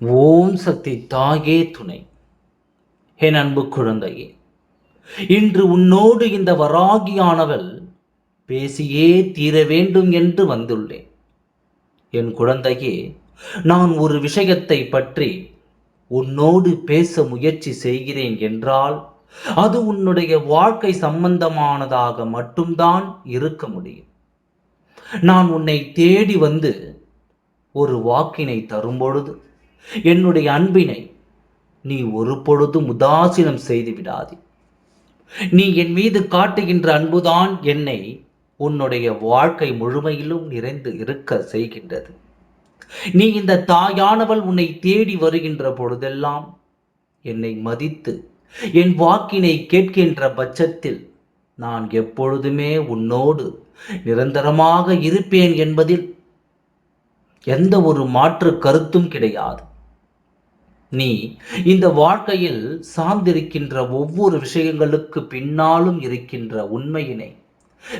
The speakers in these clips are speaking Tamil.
ஓம் சக்தி தாயே துணை. என் அன்பு குழந்தையே இன்று உன்னோடு இந்த வராகியானவள் பேசியே தீர வேண்டும் என்று வந்துள்ளேன். என் குழந்தையே நான் ஒரு விஷயத்தை பற்றி உன்னோடு பேச முயற்சி செய்கிறேன் என்றால் அது உன்னுடைய வாழ்க்கை சம்பந்தமானதாக மட்டும்தான் இருக்க முடியும். நான் உன்னை தேடி வந்து ஒரு வாக்கினை தரும்பொழுது என்னுடைய அன்பினை நீ ஒரு பொழுதும் உதாசீனம் செய்து விடாதே. நீ என் மீது காட்டுகின்ற அன்புதான் என்னை உன்னுடைய வாழ்க்கை முழுமையிலும் நிறைந்து இருக்க செய்கின்றது. நீ இந்த தாயானவள் உன்னை தேடி வருகின்ற பொழுதெல்லாம் என்னை மதித்து என் வாக்கினை கேட்கின்ற பட்சத்தில் நான் எப்பொழுதுமே உன்னோடு நிரந்தரமாக இருப்பேன் என்பதில் எந்த ஒரு மாற்று கருத்தும் கிடையாது. நீ இந்த வாழ்க்கையில் சார்ந்திருக்கின்ற ஒவ்வொரு விஷயங்களுக்கு பின்னாலும் இருக்கின்ற உண்மையினை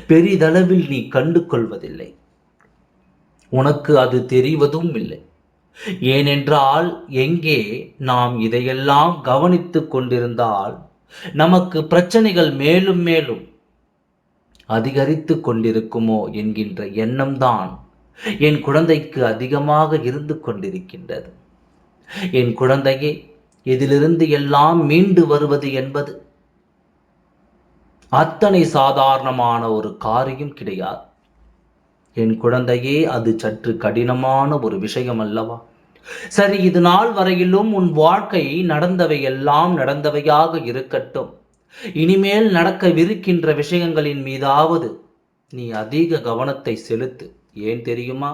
பெரிதளவில் நீ கண்டு கொள்வதில்லை உனக்கு அது தெரிவதும் இல்லை. ஏனென்றால் எங்கே நாம் இதையெல்லாம் கவனித்து கொண்டிருந்தால் நமக்கு பிரச்சனைகள் மேலும் மேலும் அதிகரித்து கொண்டிருக்குமோ என்கின்ற எண்ணம்தான் என் குழந்தைக்கு அதிகமாக இருந்து கொண்டிருக்கின்றது. என் குழந்தையே இதிலிருந்து எல்லாம் மீண்டு வருவது என்பது அத்தனை சாதாரணமான ஒரு காரியம் கிடையாது. என் குழந்தையே அது சற்று கடினமான ஒரு விஷயம் அல்லவா? சரி இது நாள் வரையிலும் உன் வாழ்க்கை நடந்தவை எல்லாம் நடந்தவையாக இருக்கட்டும். இனிமேல் நடக்கவிருக்கின்ற விஷயங்களின் மீதாவது நீ அதிக கவனத்தை செலுத்து. ஏன் தெரியுமா?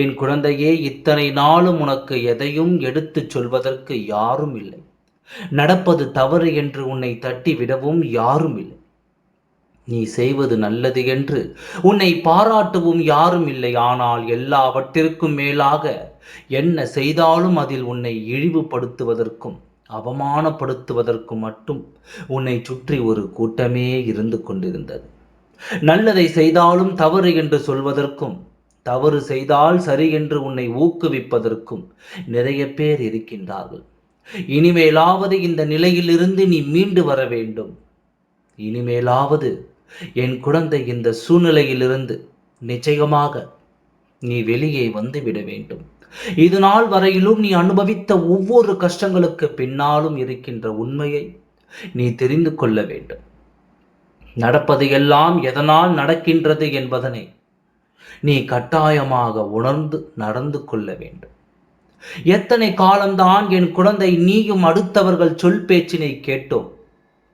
என் குழந்தையே இத்தனை நாளும் உனக்கு எதையும் எடுத்துச் சொல்வதற்கு யாரும் இல்லை. நடப்பது தவறு என்று உன்னை தட்டி விடவும் யாரும் இல்லை. நீ செய்வது நல்லது என்று உன்னை பாராட்டவும் யாரும் இல்லை. ஆனால் எல்லாவற்றிற்கும் மேலாக என்ன செய்தாலும் அதில் உன்னை இழிவுபடுத்துவதற்கும் அவமானப்படுத்துவதற்கும் மட்டும் உன்னை சுற்றி ஒரு கூட்டமே இருந்து கொண்டிருந்தது. நல்லதை செய்தாலும் தவறு என்று சொல்வதற்கும் தவறு செய்தால் சரி என்று உன்னை ஊக்குவிப்பதற்கும் நிறைய பேர் இருக்கின்றார்கள். இனிமேலாவது இந்த நிலையிலிருந்து நீ மீண்டு வர வேண்டும். இனிமேலாவது என் குழந்தை இந்த சூழ்நிலையிலிருந்து நிச்சயமாக நீ வெளியே வந்து விட வேண்டும். இது நாள் வரையிலும் நீ அனுபவித்த ஒவ்வொரு கஷ்டங்களுக்கு பின்னாலும் இருக்கின்ற உண்மையை நீ தெரிந்து கொள்ள வேண்டும். நடப்பது எல்லாம் எதனால் நடக்கின்றது என்பதனை நீ கட்டாயமாக உணர்ந்து நடந்து கொள்ள வேண்டும். எத்தனை காலம்தான் என் குழந்தை நீயும் அடுத்தவர்கள் சொல் பேச்சினை கேட்டோம்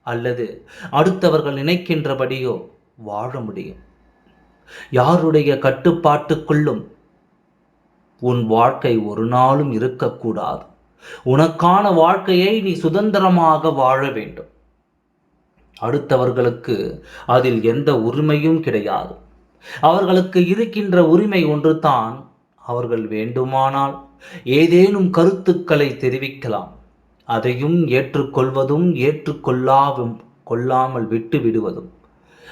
அல்லது அடுத்தவர்கள் நினைக்கின்றபடியோ வாழ முடியும். யாருடைய கட்டுப்பாட்டுக்குள்ளும் உன் வாழ்க்கை ஒரு நாளும் இருக்கக்கூடாது. உனக்கான வாழ்க்கையை நீ சுதந்திரமாக வாழ வேண்டும். அடுத்தவர்களுக்கு அதில் எந்த உரிமையும் கிடையாது. அவர்களுக்கு இருக்கின்ற உரிமை ஒன்று தான் அவர்கள் வேண்டுமானால் ஏதேனும் கருத்துக்களை தெரிவிக்கலாம். அதையும் ஏற்றுக்கொள்வதும் ஏற்றுக்கொள்ளாவும் கொள்ளாமல் விட்டு விடுவதும்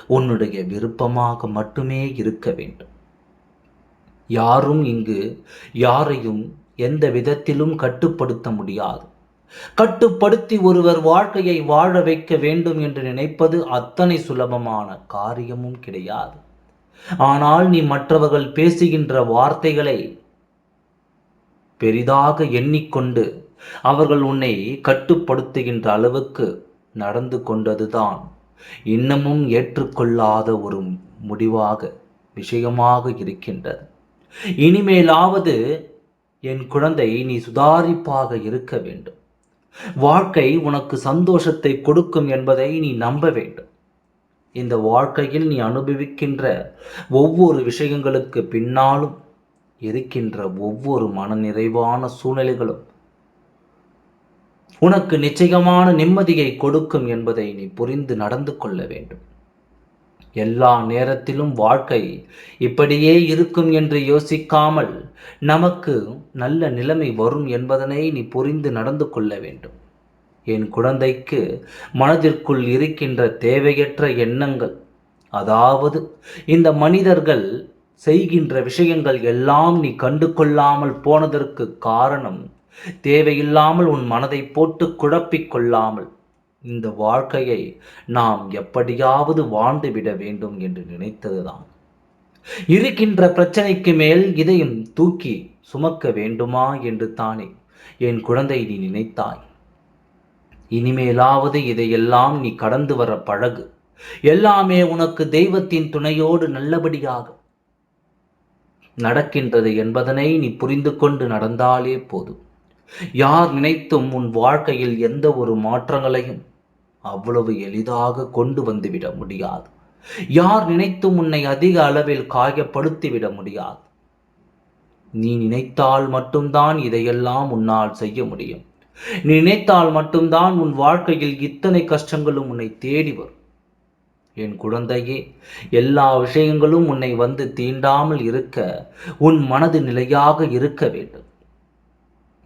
உன்னுடைய விருப்பமாக மட்டுமே இருக்க வேண்டும். யாரும் இங்கு யாரையும் எந்த விதத்திலும் கட்டுப்படுத்த முடியாது. கட்டுப்படுத்தி ஒருவர் வாழ்க்கையை வாழ வைக்க வேண்டும் என்று நினைப்பது அத்தனை சுலபமான காரியமும் கிடையாது. ஆனால் நீ மற்றவர்கள் பேசுகின்ற வார்த்தைகளை பெரிதாக எண்ணிக்கொண்டு அவர்கள் உன்னை கட்டுப்படுத்துகின்ற அளவுக்கு நடந்து கொண்டதுதான் இன்னமும் ஏற்றுக்கொள்ளாத ஒரு முடிவாக விஷயமாக இருக்கின்றது. இனிமேலாவது என் குழந்தை நீ சுதாரிப்பாக இருக்க வேண்டும். வாழ்க்கை உனக்கு சந்தோஷத்தை கொடுக்கும் என்பதை நீ நம்ப வேண்டும். இந்த வாழ்க்கையில் நீ அனுபவிக்கின்ற ஒவ்வொரு விஷயங்களுக்கு பின்னாலும் இருக்கின்ற ஒவ்வொரு மனநிறைவான சூழ்நிலைகளும் உனக்கு நிச்சயமான நிம்மதியை கொடுக்கும் என்பதை நீ புரிந்து நடந்து கொள்ள வேண்டும். எல்லா நேரத்திலும் வாழ்க்கை இப்படியே இருக்கும் என்று யோசிக்காமல் நமக்கு நல்ல நிலைமை வரும் என்பதனை நீ புரிந்து நடந்து கொள்ள வேண்டும். என் குழந்தைக்கு மனதிற்குள் இருக்கின்ற தேவையற்ற எண்ணங்கள் அதாவது இந்த மனிதர்கள் செய்கின்ற விஷயங்கள் எல்லாம் நீ கண்டு கொள்ளாமல் போனதற்கு காரணம் தேவையில்லாமல் உன் மனதை போட்டு குழப்பிக் கொள்ளாமல் இந்த வாழ்க்கையை நாம் எப்படியாவது வாழ்ந்துவிட வேண்டும் என்று நினைத்ததுதான். இருக்கின்ற பிரச்சனைக்கு மேல் இதையும் தூக்கி சுமக்க வேண்டுமா என்று தானே என் குழந்தை நீ நினைத்தாய். இனிமேலாவது இதையெல்லாம் நீ கடந்து வர பழகு. எல்லாமே உனக்கு தெய்வத்தின் துணையோடு நல்லபடியாக நடக்கின்றது என்பதனை நீ புரிந்து கொண்டு நடந்தாலே போதும். யார் நினைத்தும் உன் வாழ்க்கையில் எந்த ஒரு மாற்றங்களையும் அவ்வளவு எளிதாக கொண்டு வந்துவிட முடியாது. யார் நினைத்தும் உன்னை அதிக அளவில் காயப்படுத்திவிட முடியாது. நீ நினைத்தால் மட்டும்தான் இதையெல்லாம் உன்னால் செய்ய முடியும். நினைத்தால் மட்டும்தான் உன் வாழ்க்கையில் இத்தனை கஷ்டங்களும் உன்னை தேடி வரும். என் குழந்தையே எல்லா விஷயங்களும் உன்னை வந்து தீண்டாமல் இருக்க உன் மனது நிலையாக இருக்க வேண்டும்.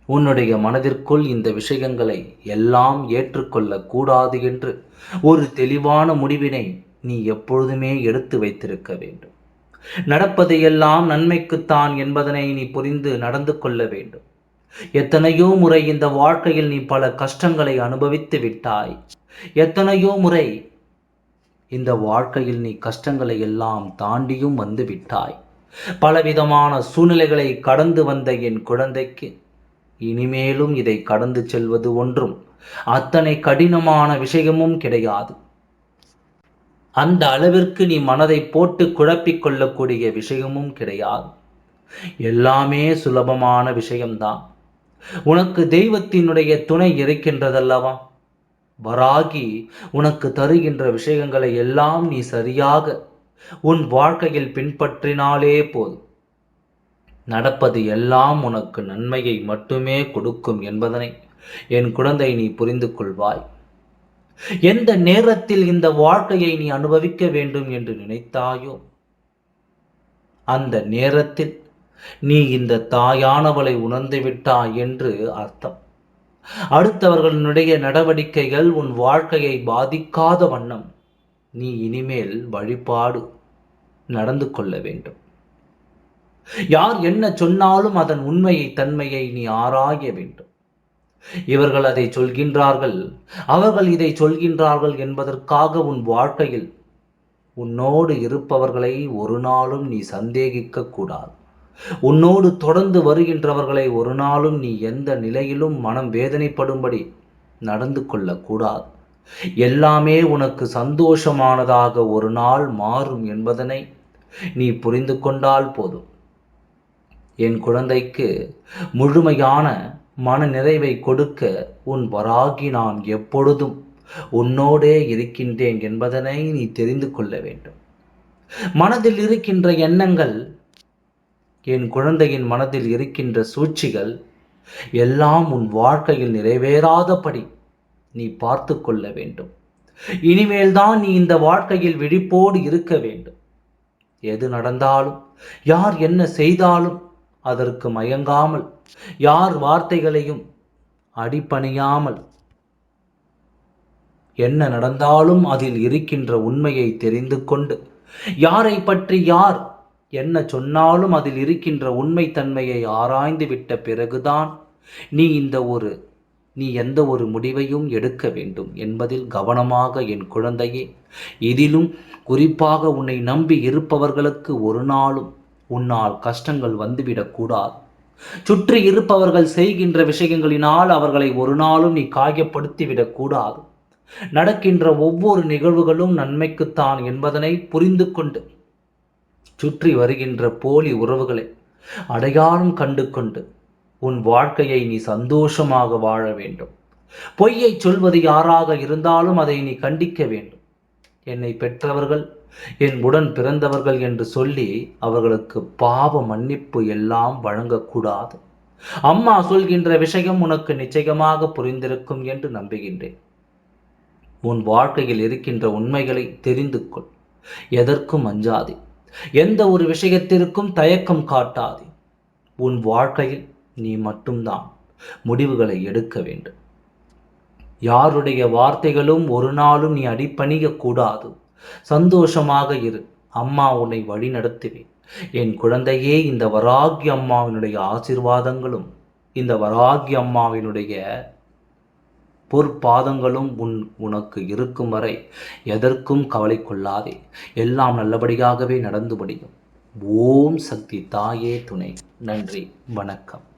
உன்னுடைய மனதிற்குள் இந்த விஷயங்களை எல்லாம் ஏற்றுக்கொள்ள கூடாது என்று ஒரு தெளிவான முடிவினை நீ எப்பொழுதுமே எடுத்து வைத்திருக்க வேண்டும். நடப்பதையெல்லாம் நன்மைக்குத்தான் என்பதனை நீ புரிந்து நடந்து கொள்ள வேண்டும். எத்தனையோ முறை இந்த வாழ்க்கையில் நீ பல கஷ்டங்களை அனுபவித்து விட்டாய். எத்தனையோ முறை இந்த வாழ்க்கையில் நீ கஷ்டங்களை எல்லாம் தாண்டியும் வந்து விட்டாய். பலவிதமான சூழ்நிலைகளை கடந்து வந்த என் குழந்தைக்கு இனிமேலும் இதை கடந்து செல்வது ஒன்றும் அத்தனை கடினமான விஷயமும் கிடையாது. அந்த அளவிற்கு நீ மனதை போட்டு குழப்பிக் கொள்ளக்கூடிய விஷயமும் கிடையாது. எல்லாமே சுலபமான விஷயம்தான். உனக்கு தெய்வத்தினுடைய துணை இருக்கின்றதல்லவா? வராகி உனக்கு தருகின்ற விஷயங்களை எல்லாம் நீ சரியாக உன் வாழ்க்கையில் பின்பற்றினாலே போதும். நடப்பது எல்லாம் உனக்கு நன்மையை மட்டுமே கொடுக்கும் என்பதனை என் குழந்தை நீ புரிந்து கொள்வாய் எந்த நேரத்தில் இந்த வாழ்க்கையை நீ அனுபவிக்க வேண்டும் என்று நினைத்தாயோ அந்த நேரத்தில் நீ இந்த தாயானவளை உணர்ந்து விட்டாய் என்று அர்த்தம். அடுத்தவர்களுடைய நடவடிக்கைகள் உன் வாழ்க்கையை பாதிக்காத வண்ணம். நீ இனிமேல் வழிபாடு நடந்து கொள்ள வேண்டும். யார் என்ன சொன்னாலும் அதன் உண்மையை தன்மையை நீ ஆராய வேண்டும். இவர்கள் அதை சொல்கின்றார்கள். அவர்கள் இதை சொல்கின்றார்கள் என்பதற்காக உன் வாழ்க்கையில் உன்னோடு இருப்பவர்களை ஒரு நாளும் நீ சந்தேகிக்க கூடாது. உன்னோடு தொடர்ந்து வருகின்றவர்களை ஒரு நாளும் நீ எந்த நிலையிலும் மனம் வேதனைப்படும்படி நடந்து கொள்ளக்கூடாது. எல்லாமே உனக்கு சந்தோஷமானதாக ஒரு நாள் மாறும் என்பதனை நீ புரிந்து கொண்டால் போதும். என் குழந்தைக்கு முழுமையான மன நிறைவை கொடுக்க உன் வராகி நான் எப்பொழுதும் உன்னோடே இருக்கின்றேன் என்பதனை நீ தெரிந்து கொள்ள வேண்டும். மனதில் இருக்கின்ற எண்ணங்கள் என் குழந்தையின் மனதில் இருக்கின்ற சூழ்ச்சிகள் எல்லாம் உன் வாழ்க்கையில் நிறைவேறாதபடி நீ பார்த்து கொள்ள வேண்டும். இனிமேல்தான் நீ இந்த வாழ்க்கையில் விழிப்போடு இருக்க வேண்டும். எது நடந்தாலும் யார் என்ன செய்தாலும் அதற்கு மயங்காமல் யார் வார்த்தைகளையும் அடிப்பணியாமல் என்ன நடந்தாலும் அதில் இருக்கின்ற உண்மையை தெரிந்து கொண்டு யாரை பற்றி யார் என்ன சொன்னாலும் அதில் இருக்கின்ற உண்மை தன்மையை ஆராய்ந்து விட்ட பிறகுதான் நீ இந்த ஒரு நீ எந்த ஒரு முடிவையும் எடுக்க வேண்டும் என்பதில் கவனமாக என் குழந்தையே இதிலும் குறிப்பாக உன்னை நம்பி இருப்பவர்களுக்கு ஒரு நாளும் உன்னால் கஷ்டங்கள் வந்துவிடக்கூடாது சுற்றி இருப்பவர்கள் செய்கின்ற விஷயங்களினால் அவர்களை ஒரு நாளும் நீ காயப்படுத்திவிடக்கூடாது நடக்கின்ற ஒவ்வொரு நிகழ்வுகளும் நன்மைக்குத்தான் என்பதனை புரிந்து கொண்டு சுற்றி வருகின்ற போலி உறவுகளை அடையாளம் கண்டு கொண்டு உன் வாழ்க்கையை நீ சந்தோஷமாக வாழ வேண்டும். பொய்யை சொல்வது யாராக இருந்தாலும் அதை நீ கண்டிக்க வேண்டும். என்னை பெற்றவர்கள் என் உடன் பிறந்தவர்கள் என்று சொல்லி அவர்களுக்கு பாவ மன்னிப்பு எல்லாம் வழங்கக்கூடாது. அம்மா சொல்கின்ற விஷயம் உனக்கு நிச்சயமாக புரிந்திருக்கும் என்று நம்புகின்றேன். உன் வாழ்க்கையில் இருக்கின்ற உண்மைகளை தெரிந்து கொள். எதற்கும் அஞ்சாதே. எந்த ஒரு விஷயத்திற்கும் தயக்கம் காட்டாதே. உன் வாழ்க்கையில் நீ மட்டும்தான் முடிவுகளை எடுக்க வேண்டும். யாருடைய வார்த்தைகளும் ஒரு நாளும் நீ அடிப்பணிய கூடாது. சந்தோஷமாக இரு. அம்மா உன்னை வழி நடத்துவேன். என் குழந்தையே இந்த வராகி அம்மாவினுடைய ஆசிர்வாதங்களும் இந்த வராகி அம்மாவினுடைய பொற்பாதங்களும் உன் உனக்கு இருக்கும் வரை எதற்கும் கவலை கொள்ளாதே. எல்லாம் நல்லபடியாகவே நடந்து முடியும். ஓம் சக்தி தாயே துணை. நன்றி. வணக்கம்.